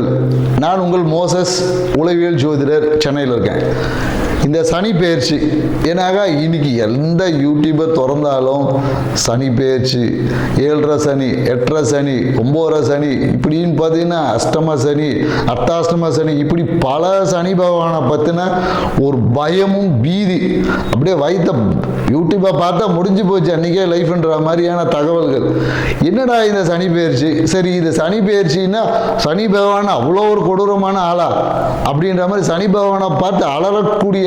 வணக்கங்கள் நான் உங்கள் மோசஸ் உளவியல் ஜோதிடர் சென்னையில் இருக்கேன். இந்த சனி பெயர்ச்சி ஏன்னாக இன்னைக்கு எந்த யூடியூபர் திறந்தாலும் சனி பெயர்ச்சி ஏழரை சனி எட்டரை சனி ஒம்போதரை சனி இப்படின்னு பார்த்தீங்கன்னா அஷ்டம சனி அர்த்தாஷ்டம சனி இப்படி பல சனி பகவானை பற்றின ஒரு பயமும் பீதி. அப்படியே வைத்த யூடியூப்பை பார்த்தா முடிஞ்சு போச்சு அன்றைக்கே லைஃப்ன்ற மாதிரியான தகவல்கள். என்னடா இந்த சனி பெயர்ச்சி சரி இது சனி பெயர்ச்சின்னா சனி பகவான் அவ்வளோ ஒரு கொடூரமான ஆளா? அப்படின்ற மாதிரி சனி பகவானை பார்த்து அலறக்கூடிய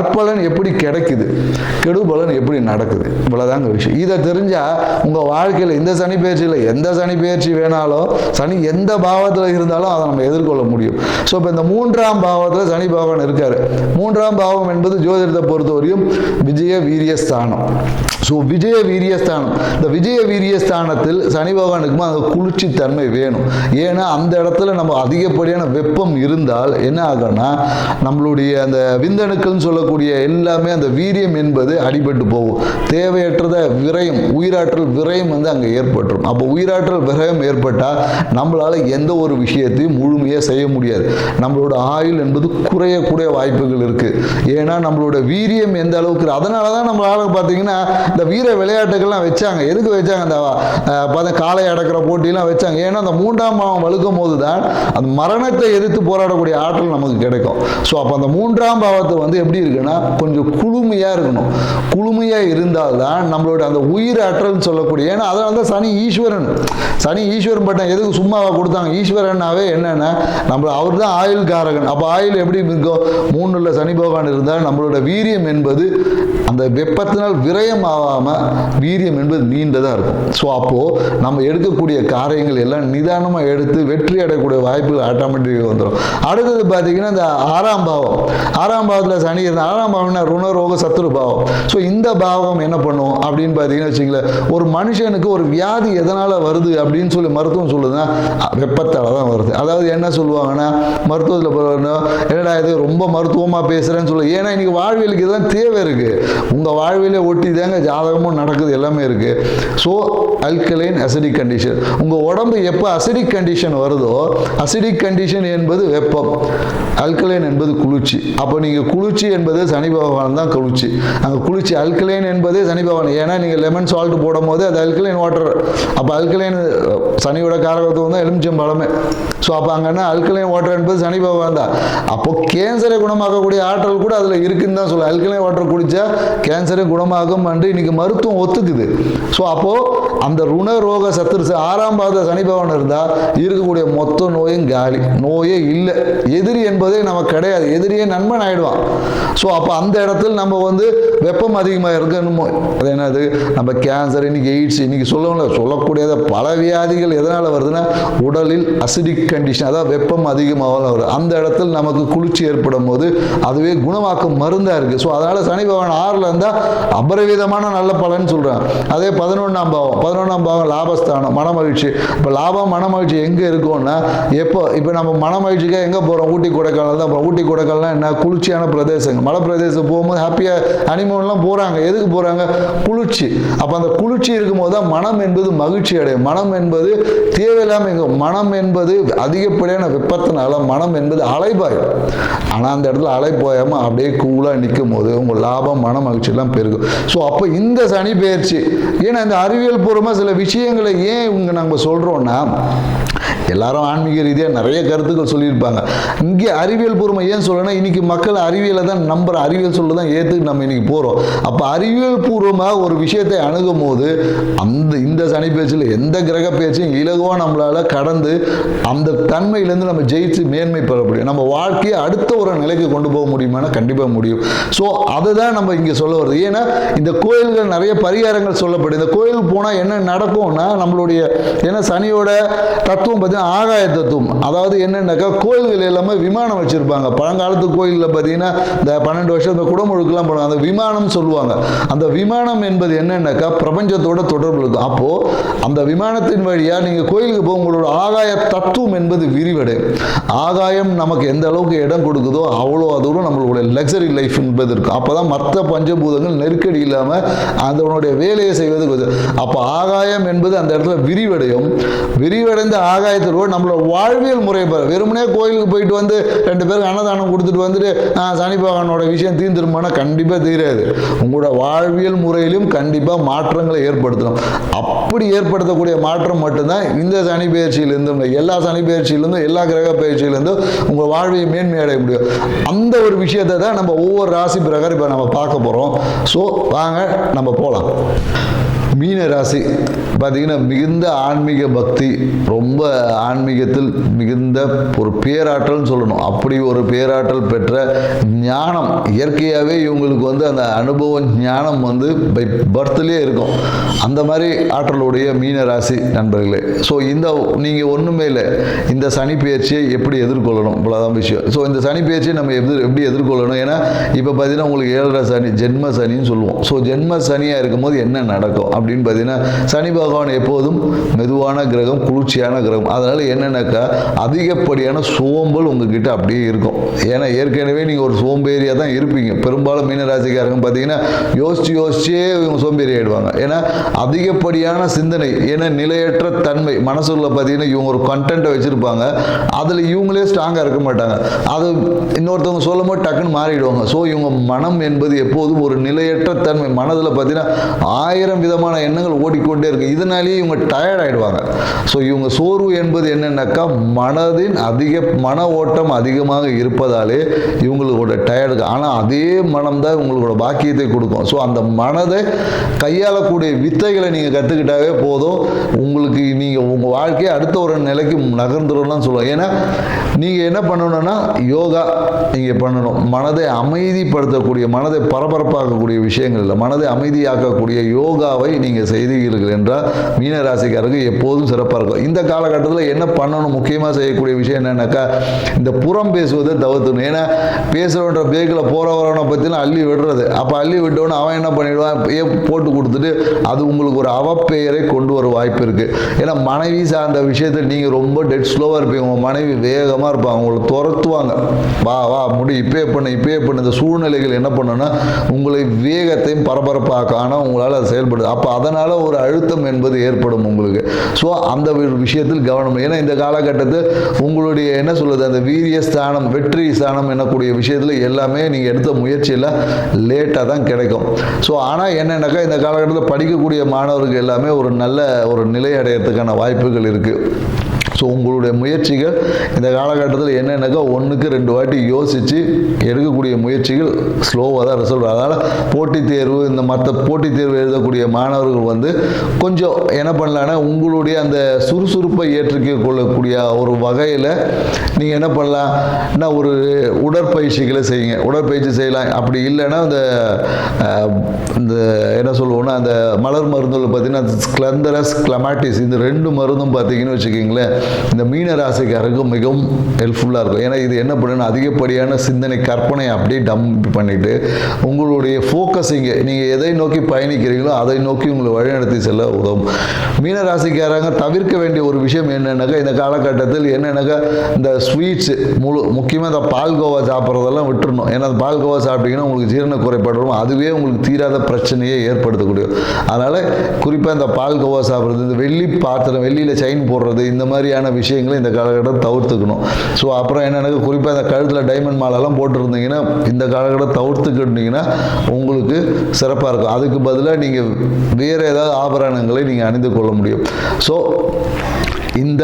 நற்பலன் எப்படி கிடைக்குது? கெடுபலன் எப்படி நடக்குது? இவ்வளோதாங்க விஷயம். இதை தெரிஞ்சால் உங்கள் வாழ்க்கையில் இந்த சனி பயிற்சியில் எந்த சனி பயிற்சி வேணாலும் சனி எந்த பாவத்தில் இருந்தாலும் அதை நம்ம எதிர்கொள்ள முடியும். ஸோ இப்போ இந்த மூன்றாம் பாவத்தில் சனி பகவான் இருக்காரு. மூன்றாம் பாவம் என்பது ஜோதிடத்தை பொறுத்தவரையும் விஜய வீரியஸ்தானம். ஸோ விஜய வீரியஸ்தானம். இந்த விஜய வீரியஸ்தானத்தில் சனி பகவானுக்குமா அந்த குளிர்ச்சி தன்மை வேணும். ஏன்னா அந்த இடத்துல நம்ம அதிகப்படியான வெப்பம் இருந்தால் என்ன ஆகும்னா நம்மளுடைய அந்த விந்தணுக்கள்னு சொல்லக்கூடிய எல்லாமே அந்த வீரியம் என்பது அடிபட்டு போகும். தேவையற்றத விரயம் உயிராற்றல் விரயம் வந்து அங்கே ஏற்பட்டுரும். அப்போ உயிராற்றல் விரயம் ஏற்பட்டால் நம்மளால் எந்த ஒரு விஷயத்தையும் முழுமையாக செய்ய முடியாது. நம்மளோட ஆயுள் என்பது குறையக்கூடிய வாய்ப்புகள் இருக்குது ஏன்னா நம்மளோட வீரியம் எந்த அளவுக்கு அதனால தான் நம்மளால பார்த்தீங்கன்னா இந்த வீர விளையாட்டுகள்லாம் வச்சாங்க. எதுக்கு வச்சாங்க? அந்த பார்த்தா காளை அடக்கிற போட்டிலாம் வச்சாங்க. ஏன்னா அந்த மூன்றாம் பாவம் வழுக்கும் போது தான் அந்த மரணத்தை எதிர்த்து போராடக்கூடிய ஆற்றல் நமக்கு கிடைக்கும். ஸோ அப்போ அந்த மூன்றாம் பாவத்தை வந்து எப்படி இருக்குன்னா கொஞ்சம் குளுமையாக இருக்கணும். குளுமையாக இருந்தால்தான் நம்மளோட அந்த உயிர் ஆற்றல்னு சொல்லக்கூடிய ஏன்னா அதனால தான் சனி ஈஸ்வரன். சனி ஈஸ்வரன் பட்டம் எதுக்கு சும்மாவாக கொடுத்தாங்க? ஈஸ்வரன்னாவே என்னன்னா நம்ம அவர் தான் ஆயுள் காரகன் அப்போ ஆயுள் எப்படி இருக்கும் மூணுல சனி பகவான் இருந்தால் நம்மளோட வீரியம் என்பது அந்த வெப்பத்தினால் விரயம் ஆகாமல் வீரியம் என்பது நீண்டதாக இருக்கும். ஸோ அப்போது நம்ம எடுக்கக்கூடிய காரியங்கள் எல்லாம் நிதானமாக எடுத்து வெற்றி அடையக்கூடிய வாய்ப்புகள் ஆட்டோமேட்டிக்காக வந்துடும் அடுத்தது பார்த்தீங்கன்னா இந்த ஆறாம் பாவம். ஆறாம் பாவத்தில் சனி இருந்தால் நாலாம் ஆறாம் பாவம்னா ருணரோக சத்துரு பாவம். ஸோ இந்த பாவம் என்ன பண்ணும் அப்படின்னு பார்த்தீங்கன்னா வச்சுங்களேன் ஒரு மனுஷனுக்கு ஒரு வியாதி எதனால் வருது அப்படின்னு சொல்லி மருத்துவம் சொல்லுதுன்னா வெப்பத்தால் தான் வருது. அதாவது என்ன சொல்லுவாங்கன்னா மருத்துவத்தில் என்னடா இது ரொம்ப மருத்துவமாக பேசுகிறேன்னு சொல்லு. ஏன்னா இன்றைக்கி வாழ்வியலுக்கு இதெல்லாம் தேவை இருக்குது உங்கள் வாழ்வியலே ஒட்டி தாங்க ஜாதகமும் நடக்குது எல்லாமே இருக்குது ஸோ அல்கலைன் அசிடிக் கண்டிஷன் உங்கள் உடம்பு எப்போ அசிடிக் கண்டிஷன் வருதோ அசிடிக் கண்டிஷன் என்பது வெப்பம். அல்கலைன் என்பது குளிர்ச்சி. அப்போ நீங்கள் குளிர்ச்சி என்பது சனி பகவான் தான் குளிர்ச்சி. அங்கே குளிர்ச்சி அல்கலைன் என்பதே சனி பகவான். ஏன்னா நீங்கள் லெமன் சால்ட் போடும் போது அது அல்கலைன் வாட்டர் அப்போ அல்கலைன் சனியோட காரகத்துவம் தான் எலுமிச்சம்பழமே ஸோ அப்போ அங்கன்னா அல்கலைன் வாட்டர் என்பது சனி பகவான் தான். அப்போ கேன்சரை குணமாக்கக்கூடிய ஆற்றல் கூட அதில் இருக்குன்னு தான் சொல்ல. அல்கலைன் வாட்டர் குடித்தா கேன்சரை குணமாகும் என்று இன்னைக்கு மருத்துவம் ஒத்துக்குது. ஸோ அப்போது அந்த ருண ரோக சத்துரு ஆறாம் பாத சனி பகவான் இருந்தால் இருக்கக்கூடிய மொத்த நோயும் காலி. நோயே இல்லை. எதிரி என்பதே நமக்கு கிடையாது. எதிரியே நண்பன் ஆயிடுவான். ஸோ அப்போ அந்த இடத்துல நம்ம வந்து வெப்பம் அதிகமாக இருக்கணுமோ அது என்னது? நம்ம கேன்சர் இன்னைக்கு எய்ட்ஸ் இன்னைக்கு சொல்லணும்ல சொல்லக்கூடியத பல வியாதிகள் எதனால் வருதுன்னா உடலில் அசிடிக் கண்டிஷன் அதாவது வெப்பம் அதிகமாக வரும் அந்த இடத்துல நமக்கு குளிர்ச்சி ஏற்படும் போது அதுவே குணமாக்கும் மருந்தாக இருக்குது ஸோ அதனால் சனி பகவான் ஆறில் இருந்தால் அபரிவிதமான நல்ல பலன் சொல்கிறாங்க அதே பதினொன்றாம் பாவம். பதினொன்றாம் பாவம் லாபஸ்தானம் மனமகிழ்ச்சி. இப்போ லாபம் மனமகிழ்ச்சி எங்கே இருக்கும்னா எப்போ இப்போ நம்ம மனமகிழ்ச்சிக்காக எங்கே போகிறோம் ஊட்டி கொடைக்கானல் தான் போகிறோம் ஊட்டி கொடைக்கானல்னா என்ன? குளிர்ச்சியான பிரதேசங்கள். மலை பிரதேசம் போகும்போது ஹாப்பியாக அனிமோன்லாம் போகிறாங்க எதுக்கு போகிறாங்க குளிர்ச்சி. அப்போ அந்த குளிர்ச்சி இருக்கும்போது தான் மனம் என்பது மகிழ்ச்சி அடையும். மனம் என்பது தேவையில்லாமல் எங்கள் மனம் என்பது அதிகப்படியான வெப்பத்தினால மனம் என்பது அலைபாயும். ஆனால் அந்த இடத்துல அலை போயாமல் அப்படியே கூலாக நிற்கும் போது உங்கள் லாபம் மன மகிழ்ச்சியெல்லாம் பெருகும். ஸோ அப்போ இந்த சனி பெயர்ச்சி ஏன்னா இந்த அறிவியல் பூர்வமாக சில விஷயங்களை ஏன் இவங்க நம்ம சொல்கிறோன்னா எல்லாரும் ஆன்மீக ரீதியாக நிறைய கருத்துக்கள் சொல்லியிருப்பாங்க. இங்கே அறிவியல் பூர்வம் ஏன் சொல்லணும்னா இன்னைக்கு மக்கள் அறிவியலை தான் நம்புற அறிவியல் சொல்ல தான் ஏற்றுக்கு நம்ம இன்னைக்கு போகிறோம் அப்போ அறிவியல் பூர்வமாக ஒரு விஷயத்தை அணுகும் போது அந்த இந்த சனி பேச்சில் எந்த கிரக பேச்சையும் இலகுவாக நம்மளால் கடந்து அந்த தன்மையிலேருந்து நம்ம ஜெயிச்சு மேன்மை பெற முடியும். நம்ம வாழ்க்கையை அடுத்த ஒரு நிலைக்கு கொண்டு போக முடியுமானா கண்டிப்பாக முடியும். ஸோ அதை தான் நம்ம இங்கே சொல்ல வருது. ஏன்னா இந்த கோயில்கள் நிறைய பரிகாரங்கள் சொல்லப்படும் இந்த கோயிலுக்கு போனால் என்ன நடக்கும்னா நம்மளுடைய ஏன்னா சனியோட தத்துவம் பார்த்தீங்கன்னா ஆகாய தத்துவம் அதாவது என்னென்னாக்கா கோயில்கள் எல்லாமே விமானம் வச்சுருப்பாங்க. பழங்காலத்து கோயிலில் பார்த்தீங்கன்னா இந்த பன்னெண்டு வருஷம் இந்த குடமுழுக்கெல்லாம் போடுவாங்க. அந்த விமானம் சொல்லுவாங்க. அந்த விமானம் என்பது என்னென்னாக்கா பிரபஞ்சத்தோட தொடர்பு இருக்கும். அப்போது அந்த விமானத்தின் வழியாக நீங்கள் கோயிலுக்கு போக உங்களோட ஆகாய தத்துவம் என்பது விரிவடையும் ஆகாயம் நமக்கு எந்த அளவுக்கு இடம் கொடுக்குதோ அவ்வளோ தூரம் நம்மளுடைய லக்ஸரி லைஃப் என்பது இருக்கும். அப்போ தான் மற்ற பஞ்சபூதங்கள் நெருக்கடி இல்லாமல் அதனுடைய வேலையை செய்வது அப்போ ஆகாயம் என்பது அந்த இடத்துல விரிவடையும். விரிவடைந்த ஆகாயத்தை ஆகாயத்திலோடு நம்மளோட வாழ்வியல் முறை வெறுமனே கோயிலுக்கு போயிட்டு வந்து ரெண்டு பேருக்கு அன்னதானம் கொடுத்துட்டு வந்துட்டு சனி பகவானோட விஷயம் தீர்ந்துருமானா கண்டிப்பாக தீராது. உங்களோட வாழ்வியல் முறையிலும் கண்டிப்பாக மாற்றங்களை ஏற்படுத்தணும். அப்படி ஏற்படுத்தக்கூடிய மாற்றம் மட்டும்தான் இந்த சனி பயிற்சியிலிருந்தும் எல்லா சனி பயிற்சியிலிருந்தும் எல்லா கிரக பயிற்சியிலிருந்தும் உங்கள் வாழ்வியை மேன்மை அடைய முடியும். அந்த ஒரு விஷயத்தை தான் நம்ம ஒவ்வொரு ராசி பிரகாரம் இப்போ நம்ம பார்க்க போகிறோம் ஸோ வாங்க நம்ம போகலாம் மீன ராசி பார்த்தீங்கன்னா மிகுந்த ஆன்மீக பக்தி ரொம்ப ஆன்மீகத்தில் மிகுந்த ஒரு பேராற்றல்னு சொல்லணும். அப்படி ஒரு பேராற்றல் பெற்ற ஞானம் இயற்கையாகவே இவங்களுக்கு வந்து அந்த அனுபவம் ஞானம் வந்து பை பர்த்லேயே இருக்கும். அந்த மாதிரி ஆற்றலுடைய மீன ராசி நண்பர்களே. ஸோ இந்த நீங்கள் ஒன்றுமே இல்லை. இந்த சனி பயிற்சியை எப்படி எதிர்கொள்ளணும்? இவ்வளோதான் விஷயம். ஸோ இந்த சனி பயிற்சியை நம்ம எதிர் எப்படி எதிர்கொள்ளணும்? ஏன்னா இப்போ பார்த்தீங்கன்னா உங்களுக்கு ஏழரை சனி ஜென்ம சனின்னு சொல்லுவோம். ஸோ ஜென்ம சனியாக இருக்கும்போது என்ன நடக்கும்? அப்படின்னு பார்த்தீங்கன்னா சனி பகவான் எப்போதும் மெதுவான கிரகம் குளிர்ச்சியான கிரகம். அதனால் என்னென்னாக்கா அதிகப்படியான சோம்பல் உங்ககிட்ட அப்படியே இருக்கும். ஏன்னா ஏற்கனவே நீங்கள் ஒரு சோம்பேறியாக தான் இருப்பீங்க. பெரும்பாலும் மீனராசிக்காரங்க பார்த்தீங்கன்னா யோசிச்சு யோசிச்சே இவங்க சோம்பேறி ஆயிடுவாங்க. ஏன்னா அதிகப்படியான சிந்தனை ஏன்னா நிலையற்ற தன்மை. மனசுள்ள பார்த்தீங்கன்னா இவங்க ஒரு கண்டென்ட்டை வச்சுருப்பாங்க. அதில் இவங்களே ஸ்ட்ராங்காக இருக்க மாட்டாங்க. அது இன்னொருத்தவங்க சொல்லும் போது டக்குன்னு மாறிடுவாங்க. ஸோ இவங்க மனம் என்பது எப்போதும் ஒரு நிலையற்ற தன்மை. மனதில் பார்த்தீங்கன்னா ஆயிரம் விதமான எண்ணங்கள் ஓடிக்கொண்டே இருக்கு. இதனாலேயே இவங்க டயர்ட் ஆகிடுவாங்க ஸோ இவங்க சோர்வு என்பது என்னென்னாக்கா? மனதின் அதிக மன ஓட்டம் அதிகமாக இருப்பதாலே இவங்களோட டயர்டு ஆனால் அதே மனம் தான் உங்களோட பாக்கியத்தை கொடுக்கும். ஸோ அந்த மனதை கையாளக்கூடிய வித்தைகளை நீங்கள் கற்றுக்கிட்டாவே போதும். உங்களுக்கு நீங்கள் உங்கள் வாழ்க்கையை அடுத்த ஒரு நிலைக்கு நகர்ந்துடணும்னு சொல்லுவோம் ஏன்னா நீங்கள் என்ன பண்ணணும்னா யோகா நீங்கள் பண்ணணும். மனதை அமைதிப்படுத்தக்கூடிய மனதை பரபரப்பாக்கக்கூடிய விஷயங்கள் இல்லை. மனதை அமைதியாக்கக்கூடிய யோகாவை நீங்கள் செய்தீர்கள் என்றால் மீன ராசிக்காரருக்கு எப்போதும் சிறப்பாக இருக்கும். இந்த காலகட்டத்தில் என்ன பண்ணணும்? முக்கியமாக செய்யக்கூடிய விஷயம் என்னன்னாக்கா இந்த புறம் பேசுவதை தவிர்த்தணும் ஏன்னா பேசுகிறவன்ற பேக்கில் போகிற வரவனை பற்றிலாம் அள்ளி விடுறது. அப்போ அள்ளி விட்டவொன்னே அவன் என்ன பண்ணிவிடுவான் போட்டு கொடுத்துட்டு அது உங்களுக்கு ஒரு அவப்பெயரை கொண்டு வர வாய்ப்பு இருக்குது ஏன்னா மனைவி சார்ந்த விஷயத்தில் நீங்கள் ரொம்ப டெட் ஸ்லோவாக இருப்பீங்க. உங்கள் மனைவி வேகமாக இருப்பாங்க உங்களை துரத்துவாங்க. வா வா முடி இப்பே பண்ணு இப்பே பண்ணு. இந்த சூழ்நிலைகள் என்ன பண்ணுன்னா உங்களை வேகத்தையும் பரபரப்பாக ஆனால் உங்களால் அது செயல்படுது. அப்போ அதனால் ஒரு அழுத்தம் என்பது ஏற்படும் உங்களுக்கு. ஸோ அந்த ஒரு விஷயத்தில் கவனம். ஏன்னா இந்த காலகட்டத்தில் உங்களுடைய என்ன சொல்றது? அந்த வீரிய ஸ்தானம் வெற்றி ஸ்தானம் என்னக்கூடிய விஷயத்தில் எல்லாமே நீங்கள் எடுத்த முயற்சியில் லேட்டாக தான் கிடைக்கும். ஸோ ஆனால் என்னென்னாக்கா இந்த காலகட்டத்தில் படிக்கக்கூடிய மாணவர்கள் எல்லாமே ஒரு நல்ல ஒரு நிலை அடையறதுக்கான வாய்ப்புகள் இருக்குது ஸோ உங்களுடைய முயற்சிகள் இந்த காலகட்டத்தில் என்னென்னாக்கா ஒன்றுக்கு ரெண்டு வாட்டி யோசித்து எடுக்கக்கூடிய முயற்சிகள் ஸ்லோவாக தான் ரிசல்ட் அதனால் போட்டித் தேர்வு இந்த மற்ற போட்டித் தேர்வு எழுதக்கூடிய மாணவர்கள் வந்து கொஞ்சம் என்ன பண்ணலான்னா உங்களுடைய அந்த சுறுசுறுப்பை ஏற்றுக்க கொள்ளக்கூடிய ஒரு வகையில் நீங்கள் என்ன பண்ணலாம் என்ன ஒரு உடற்பயிற்சிகளை செய்யுங்க. உடற்பயிற்சி செய்யலாம். அப்படி இல்லைன்னா அந்த இந்த என்ன சொல்லுவோன்னா அந்த மலர் மருந்துகள் பார்த்தீங்கன்னா ஸ்க்ளந்தரஸ் கிளமாட்டிஸ் இந்த ரெண்டு மருந்தும் பார்த்தீங்கன்னு வச்சுக்கிங்களேன். இந்த மீன ராசிக்காரருக்கு மிகவும் ஹெல்ப்ஃபுல்லாக இருக்கும். ஏன்னா இது என்ன பண்ணுன்னா அதிகப்படியான சிந்தனை கற்பனை அப்படியே டம்ப் பண்ணிவிட்டு உங்களுடைய ஃபோக்கஸிங்க நீங்கள் எதை நோக்கி பயணிக்கிறீங்களோ அதை நோக்கி உங்களை வழிநடத்தி செல்ல உதவும். மீன ராசிக்காரங்க தவிர்க்க வேண்டிய ஒரு விஷயம் என்னென்னாக்கா இந்த காலகட்டத்தில் என்னென்னாக்கா இந்த ஸ்வீட்ஸ் முழு முக்கியமாக இந்த பால்கோவா சாப்பிட்றதெல்லாம் விட்டுறணும். ஏன்னா அந்த பால்கோவா சாப்பிட்டீங்கன்னா உங்களுக்கு ஜீரண குறைபாடு அதுவே உங்களுக்கு தீராத பிரச்சனையை ஏற்படுத்தக்கூடிய. அதனால் குறிப்பாக இந்த பால்கோவா சாப்பிட்றது இந்த வெள்ளி பாத்திரம் வெள்ளியில் செயின் போடுறது இந்த மாதிரி மாதிரியான விஷயங்களை இந்த காலகட்டம் தவிர்த்துக்கணும். ஸோ அப்புறம் என்னென்னா குறிப்பாக இந்த கழுத்தில் டைமண்ட் மாலெல்லாம் போட்டுருந்தீங்கன்னா இந்த காலகட்டம் தவிர்த்துக்கிட்டீங்கன்னா உங்களுக்கு சிறப்பாக இருக்கும். அதுக்கு பதிலாக நீங்கள் வேறு ஏதாவது ஆபரணங்களை நீங்கள் அணிந்து கொள்ள முடியும். ஸோ இந்த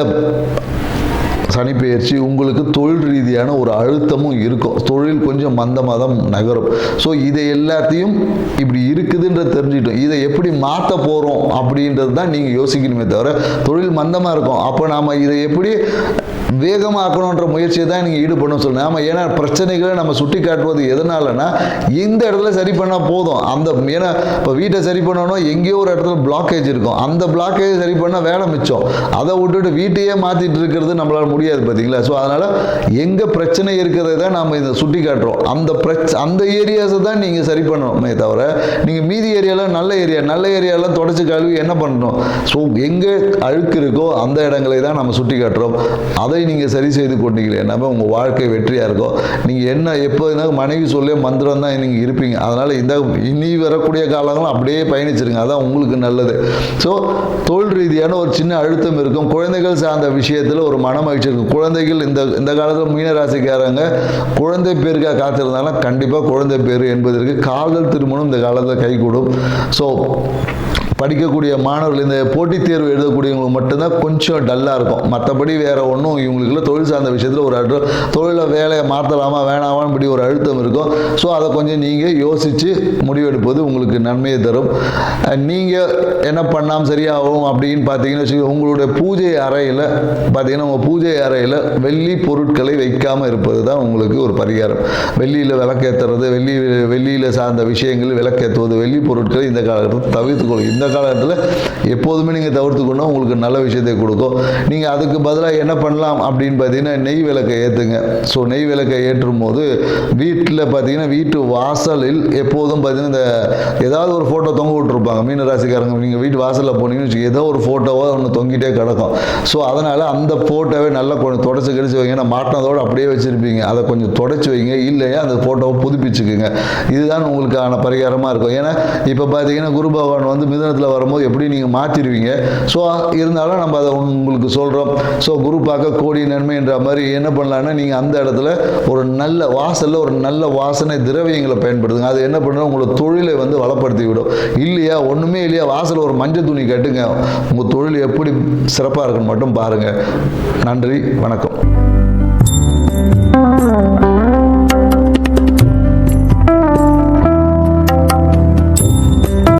சனிப்பெயர்ச்சி உங்களுக்கு தொழில் ரீதியான ஒரு அழுத்தமும் இருக்கும். தொழில் கொஞ்சம் மந்தமாக தான் நகரும். ஸோ இதை எல்லாத்தையும் இப்படி இருக்குதுன்றது தெரிஞ்சுட்டோம் இதை எப்படி மாற்ற போகிறோம் அப்படின்றது தான் நீங்கள் யோசிக்கணுமே தவிர தொழில் மந்தமாக இருக்கும். அப்போ நாம் இதை எப்படி வேகமாக்கணுன்ற முயற்சியை தான் நீங்கள் ஈடுபடணும் சொல்லணும் ஆமாம் ஏன்னா பிரச்சனைகளை நம்ம சுட்டி காட்டுவது எதனாலனா இந்த இடத்துல சரி பண்ணால் போதும். அந்த ஏன்னா இப்போ வீட்டை சரி பண்ணணும் எங்கேயோ ஒரு இடத்துல பிளாக்கேஜ் இருக்கும். அந்த பிளாக்கேஜ் சரி பண்ணால் வேலை மிச்சம். அதை விட்டுட்டு வீட்டையே மாற்றிட்டு இருக்கிறது நம்மளால் முடியும் முடியாது பார்த்தீங்களா? ஸோ அதனால் எங்கே பிரச்சனை இருக்கிறத தான் நம்ம இதை சுட்டி காட்டுறோம். அந்த பிரச் அந்த ஏரியாஸை தான் நீங்கள் சரி பண்ணணுமே தவிர நீங்கள் மீதி ஏரியாலாம் நல்ல ஏரியா நல்ல ஏரியாலாம் தொடச்சி கழுவி என்ன பண்ணணும்? ஸோ எங்கே அழுக்கு இருக்கோ அந்த இடங்களை தான் நம்ம சுட்டி காட்டுறோம். அதை நீங்கள் சரி செய்து கொண்டீங்களேனாமே உங்கள் வாழ்க்கை வெற்றியாக இருக்கும் நீங்கள் என்ன எப்போ மனைவி சொல்லி மந்திரம் தான் நீங்கள் இருப்பீங்க. அதனால் இந்த இனி வரக்கூடிய காலங்களும் அப்படியே பயணிச்சிருங்க. அதான் உங்களுக்கு நல்லது. ஸோ தொழில் ரீதியான ஒரு சின்ன அழுத்தம் இருக்கும். குழந்தைகள் சார்ந்த விஷயத்தில் ஒரு மன மகிழ்ச்சி குழந்தைகள் இந்த இந்த காலத்தில் மீனராசிக்காரங்க குழந்தை பேருக்காக காத்திருந்தாலும் கண்டிப்பாக குழந்தை பேர் என்பதற்கு காதல் திருமணம் இந்த காலத்தில் கைகூடும். ஸோ படிக்கக்கூடிய மாணவர்கள் இந்த போட்டித் தேர்வு எழுதக்கூடியவங்க மட்டும்தான் கொஞ்சம் டல்லாக இருக்கும். மற்றபடி வேற ஒன்றும் இவங்களுக்குள்ள தொழில் சார்ந்த விஷயத்தில் ஒரு அழு தொழிலை வேலையை மாற்றலாமா வேணாமான்னு இப்படி ஒரு அழுத்தம் இருக்கும். ஸோ அதை கொஞ்சம் நீங்கள் யோசித்து முடிவெடுப்பது உங்களுக்கு நன்மையை தரும். நீங்கள் என்ன பண்ணாமல் சரியாகும் அப்படின்னு பார்த்தீங்கன்னு வச்சுக்கோங்க உங்களுடைய பூஜை அறையில் பார்த்தீங்கன்னா உங்கள் பூஜை அறையில் வெள்ளி பொருட்களை வைக்காமல் இருப்பது தான் உங்களுக்கு ஒரு பரிகாரம். வெள்ளியில் விளக்கேற்றுறது வெள்ளி வெள்ளியில் சார்ந்த விஷயங்கள் விளக்கேற்றுவது வெள்ளி பொருட்களை இந்த காலகட்டத்தில் தவிர்த்துக்கொள்ளும் இந்த காலத்தில் எப்போதுமே நீங்கள் தவிர்த்துக்கணும் உங்களுக்கு நல்ல விஷயத்தை கொடுக்கும். நீங்கள் அதுக்கு பதிலாக என்ன பண்ணலாம் அப்படின்னு பார்த்தீங்கன்னா நெய் விளக்கை ஏற்றுங்க ஸோ நெய் விளக்கை ஏற்றும் போது வீட்டில் பார்த்தீங்கன்னா வீட்டு வாசலில் எப்போதும் பார்த்தீங்கன்னா இந்த ஏதாவது ஒரு ஃபோட்டோ தொங்க விட்டுருப்பாங்க. மீன ராசிக்காரங்க நீங்கள் வீட்டு வாசலில் போனீங்கன்னு வச்சுக்கோங்க, ஏதோ ஒரு ஃபோட்டோவோ ஒன்று தொங்கிட்டே கிடக்கும். ஸோ அதனால் அந்த ஃபோட்டோவை நல்லா கொஞ்சம் தொடச்சி கிடச்சி வைங்க. நான் மாட்டினதோடு அப்படியே வச்சுருப்பீங்க. அதை கொஞ்சம் தொடச்சி வைங்க. இல்லையா அந்த ஃபோட்டோவை புதுப்பிச்சுக்குங்க. இதுதான் உங்களுக்கான பரிகாரமாக இருக்கும். ஏன்னா இப்போ பார்த்தீங்கன்னா குரு பகவான் வந்து மிதனத்தில் வரும்போது எப்படி நீங்கள் மாற்றிடுவீங்க ஸோ இருந்தாலும் நம்ம அதை உங்களுக்கு சொல்கிறோம் ஸோ குரு பார்க்க கோடி நன்மைன்ற மாதிரி என்ன பண்ணலான்னா நீங்கள் அந்த இடத்துல ஒரு நல்ல வாசலில் ஒரு நல்ல வாசனை திரவியங்களை பயன்படுத்துங்க. அது என்ன பண்ணுறோம் உங்களோட தொழிலை வந்து வளப்படுத்தி விடும் இல்லையா? ஒன்றுமே இல்லையா? வாசல் ஒரு மஞ்சள் துணி கட்டுங்க. உங்கள் தொழில் எப்படி சிறப்பாக இருக்குன்னு மட்டும் பாருங்கள் நன்றி. வணக்கம்.